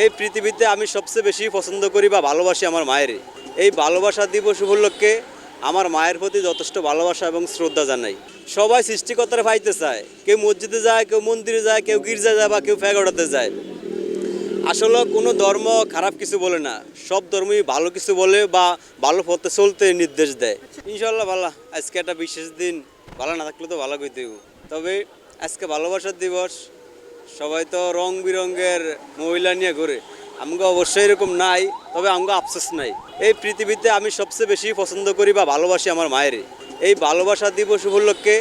এই পৃথিবীতে আমি সবচেয়ে বেশি পছন্দ করি বা ভালোবাসি আমার মায়ের এই ভালোবাসা দিবস উপলক্ষে আমার মায়ের প্রতি যথেষ্ট ভালোবাসা এবং শ্রদ্ধা জানাই। সবাই সৃষ্টিকর্তারা পাইতে চায়। কেউ মসজিদে যায়, কেউ মন্দিরে যায়, কেউ গির্জা যায় বা কেউ ফ্যাগড়াতে যায়। আসলে কোনো ধর্ম খারাপ কিছু বলে না। সব ধর্মই ভালো কিছু বলে বা ভালো পথে চলতে নির্দেশ দেয়। ইনশাল্লাহ ভালো আজকে একটা বিশেষ দিন। ভালো না থাকলে তো ভালো হইব। তবে আজকে ভালোবাসার দিবস সবাই তো রং বিরঙ্গের মহিলা নিয়ে ঘুরে। আমাকে অবশ্যই এরকম নাই, তবে আমাকে আফসোস নাই। এই পৃথিবীতে আমি সবচেয়ে বেশি পছন্দ করি বা ভালোবাসি আমার মায়ের এই ভালোবাসা দিবস উপলক্ষে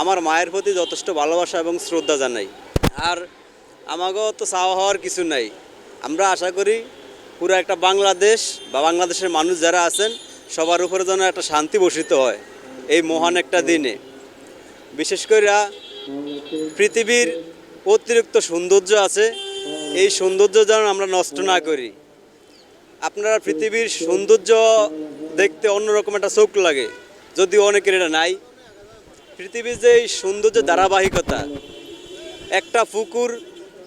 আমার মায়ের প্রতি যথেষ্ট ভালোবাসা এবং শ্রদ্ধা জানাই। আর আমাকেও তো চাওয়া হওয়ার কিছু নাই। আমরা আশা করি পুরো একটা বাংলাদেশ বা বাংলাদেশের মানুষ যারা আছেন, সবার উপরে যেন একটা শান্তি বসিত হয় এই মহান একটা দিনে। বিশেষ করে পৃথিবীর অতিরিক্ত সৌন্দর্য আছে। এই সৌন্দর্য যেন আমরা নষ্ট না করি। আপনারা পৃথিবীর সৌন্দর্য দেখতে অন্যরকম একটা চোখ লাগে, যদিও অনেকের এটা নাই। পৃথিবীর যে এই সৌন্দর্য ধারাবাহিকতা, একটা পুকুর,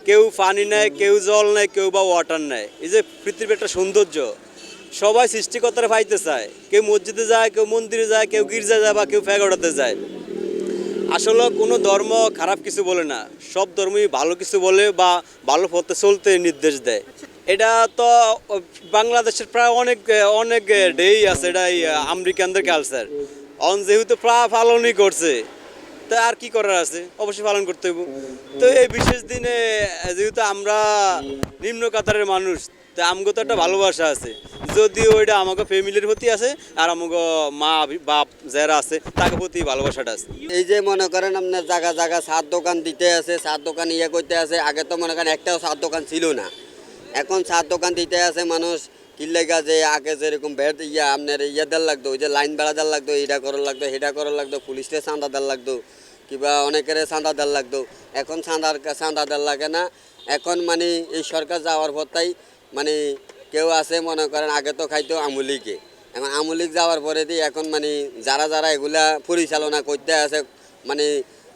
কেউ পানি নেয়, কেউ জল নেয়, কেউ বা ওয়াটার নেয়। এই যে পৃথিবীর একটা সৌন্দর্য, সবাই সৃষ্টিকর্তারা পাইতে চায়। কেউ মসজিদে যায়, কেউ মন্দিরে যায়, কেউ গির্জা যায় বা কেউ ফ্যাগড়াতে যায়। আসলে কোনো ধর্ম খারাপ কিছু বলে না। সব ধর্মই ভালো কিছু বলে বা ভালো পথে চলতে নির্দেশ দেয়। এটা তো বাংলাদেশের প্রায় অনেক অনেক ডেই আছে এটা এই আমেরিকানদের কালচার অন যেহেতু প্রায় পালনই করছে, তা আর কি করার আছে? অবশ্যই পালন করতে হইব। তো এই বিশেষ দিনে, যেহেতু আমরা নিম্ন কাতারের মানুষ তা আমগো তো একটা ভালোবাসা আছে। যদিও ওইটা আমাকে ফ্যামিলির প্রতি আছে, আর আমাকে মা, বাপ যারা আছে, তাকে প্রতি ভালোবাসাটা আছে। এই যে মনে করেন আপনার জায়গা জায়গা সার দোকান দিতে আছে, সার দোকান ইয়ে করতে আছে, আগে তো মনে করেন একটাও সার দোকান ছিল না। এখন সার দোকান দিতে আছে মানুষ কিল্লেগা যে আগে যেরকম ভেট ইয়া আপনার ইয়ে দেওয়ার লাগতো, ওই যে লাইন বেড়া দেওয়ার লাগতো, এটা করার লাগতো, সেটা করার লাগতো, পুলিশে চাঁদা দেওয়ার লাগতো, কিবা অনেকের চাঁদা দেওয়ার লাগতো। এখন চাঁদার চাঁদা দেওয়ার লাগে না। এখন মানে এই সরকার যাওয়ার পরটাই মানে কেউ আছে, মনে করেন, আগে তো খাইতো আমুলিকে। এখন আমুলিক যাওয়ার পরে দিয়ে এখন মানে যারা যারা এগুলা পরিচালনা করতে আছে মানে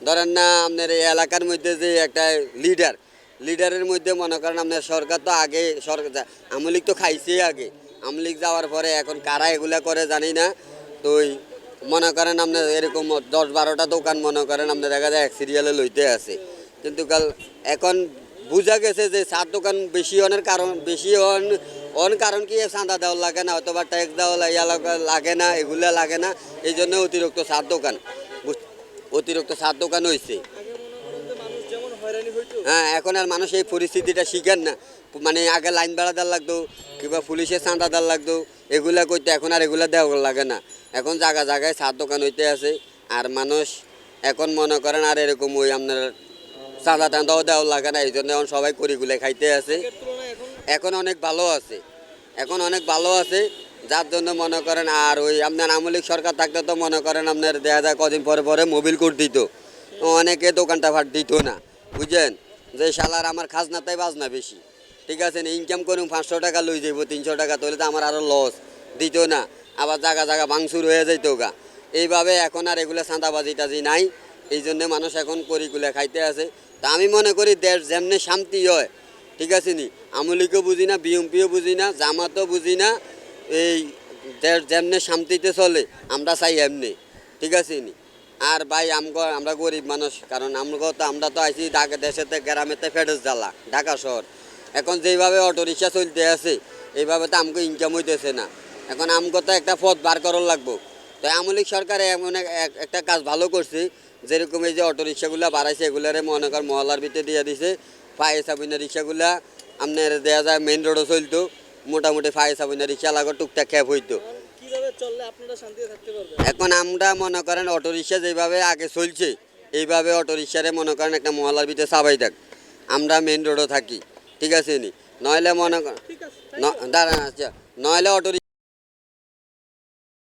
ধরেন না আপনার এই এলাকার মধ্যে যে একটা লিডার, লিডারের মধ্যে মনে করেন আপনার সরকার তো আগে সরকার আমলিক তো খাইছে আগে। আমলিক যাওয়ার পরে এখন কারা এগুলা করে জানি না। তো মনে করেন আপনার এরকম দশ বারোটা দোকান মনে করেন আপনার দেখা যায় এক সিরিয়ালে লইতে আছে। কিন্তু কাল এখন বোঝা গেছে যে চার দোকান বেশি অনের কারণ, বেশি অন অন কারণ কি? চাঁদা দেওয়া লাগে না, অথবা ট্যাক্স দেওয়া লাগে না, এগুলা লাগে না। এই জন্য অতিরিক্ত চার দোকান। অতিরিক্ত চার দোকান হয়েছে হ্যাঁ এখন আর মানুষ এই পরিস্থিতিটা শিখেন না। মানে আগে লাইন বেড়া দেওয়ার লাগতো, কিংবা পুলিশের চাঁদা দেওয়ার লাগতো, এগুলা করতে এখন আর এগুলা দেওয়া লাগে না। এখন জায়গা জায়গায় চার দোকান হইতে আছে, আর মানুষ এখন মনে করেন আর এরকম ওই আপনার চাঁদা টাঁদাও দেওয়া লাগে না, এই জন্য এখন সবাই করিগুলে খাইতে আছে। এখন অনেক ভালো আছে। এখন অনেক ভালো আছে, যার জন্য মনে করেন আর ওই আপনার আমলিক সরকার থাকতে তো মনে করেন আপনার দেখা যায় কদিন পরে পরে মোবিল কোড দিত। অনেকে দোকানটা ফাট দিত না, বুঝছেন? যে শালার আমার খাজনাটাই বাজনা বেশি। ঠিক আছে, না ইনকাম করুন, পাঁচশো টাকা লই যাইব, তিনশো টাকা, তাহলে তো আমার আরও লস দিত না, আবার জায়গা জায়গা ভাঙচুর হয়ে যাইতো গা। এইভাবে এখন আর এগুলো চাঁদাবাজি টাজি নাই, এই জন্য মানুষ এখন করিগুলা খাইতে আছে। তা আমি মনে করি দেশ যেমনি শান্তি হয়, ঠিক আছে নি? আমলিকেও বুঝি না, বিএমপিও বুঝি না, জামাতও বুঝি না, এই দেশ যেমনি শান্তিতে চলে, আমরা চাই এমনি, ঠিক আছে নি? আর ভাই, আমগো, আমরা গরিব মানুষ, কারণ আমগো তো, আমরা তো আইছি ঢাকা দেশেতে, গ্রামেতে ফেরত জ্বালা, ঢাকা শহর। এখন যেইভাবে অটো রিক্সা চলতে আছে, এইভাবে তো আমগো ইনকাম হইতেছে না। এখন আমগো তো একটা পথ বার করার লাগবো। তো আমলিক সরকার এমন এক- এক- একটা কাজ ভালো করছে যেরকম এই যে অটো রিক্সাগুলো বাড়াইছে এগুলারে মনে কর মহলার ভিতরে দিয়ে দিছে। ফায়ে সাবিনা রিক্সাগুলা আপনার দেওয়া যায় মেইন রোডও চলতো। মোটামুটি ফায়ে সাবিনা রিক্সা লাগো টুকটাক ক্যাব হইতো। এখন আমরা মনে করেন অটো রিক্সা যেভাবে আগে চলছে এইভাবে অটো রিক্সারে মনে করেন একটা মহলার ভিতরে সাবাই থাক আমরা মেইন রোডও থাকি। ঠিক আছে নি? নইলে মনে করেন দাঁড়ান আচ্ছা। নইলে অটো